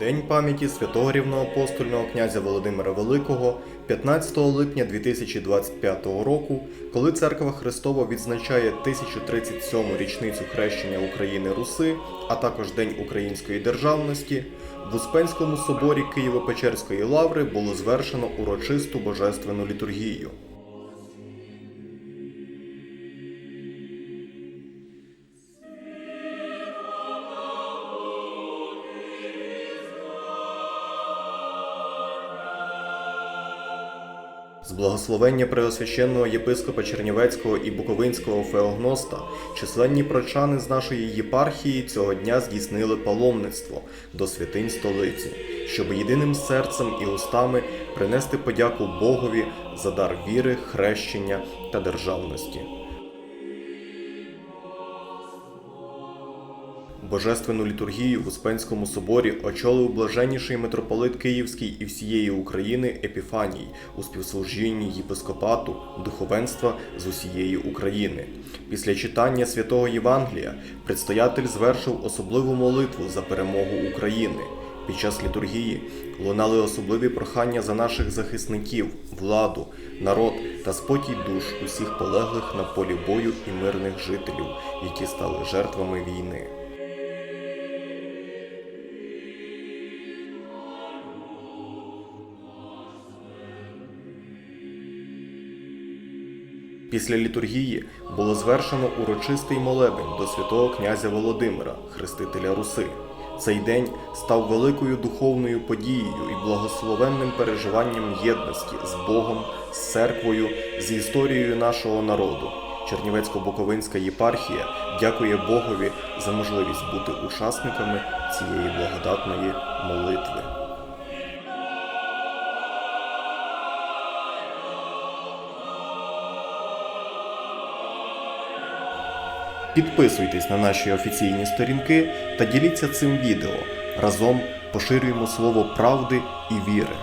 День пам'яті святого рівноапостольного князя Володимира Великого 15 липня 2025 року, коли Церква Христова відзначає 1037 річницю хрещення України Руси, а також День української державності, в Успенському соборі Києво-Печерської лаври було звершено урочисту божественну літургію. З благословення преосвященного єпископа Чернівецького і Буковинського феогноста численні прочани з нашої єпархії цього дня здійснили паломництво до святинь столиці, щоб єдиним серцем і устами принести подяку Богові за дар віри, хрещення та державності. Божественну літургію в Успенському соборі очолив блаженніший митрополит Київський і всієї України Епіфаній у співслужінні єпископату духовенства з усієї України. Після читання святого Євангелія предстоятель звершив особливу молитву за перемогу України. Під час літургії лунали особливі прохання за наших захисників, владу, народ та спокій душ усіх полеглих на полі бою і мирних жителів, які стали жертвами війни. Після літургії було звершено урочистий молебень до святого князя Володимира, хрестителя Руси. Цей день став великою духовною подією і благословенним переживанням єдності з Богом, з церквою, з історією нашого народу. Чернівецько-Буковинська єпархія дякує Богові за можливість бути учасниками цієї благодатної молитви. Підписуйтесь на наші офіційні сторінки та діліться цим відео. Разом поширюємо слово правди і віри.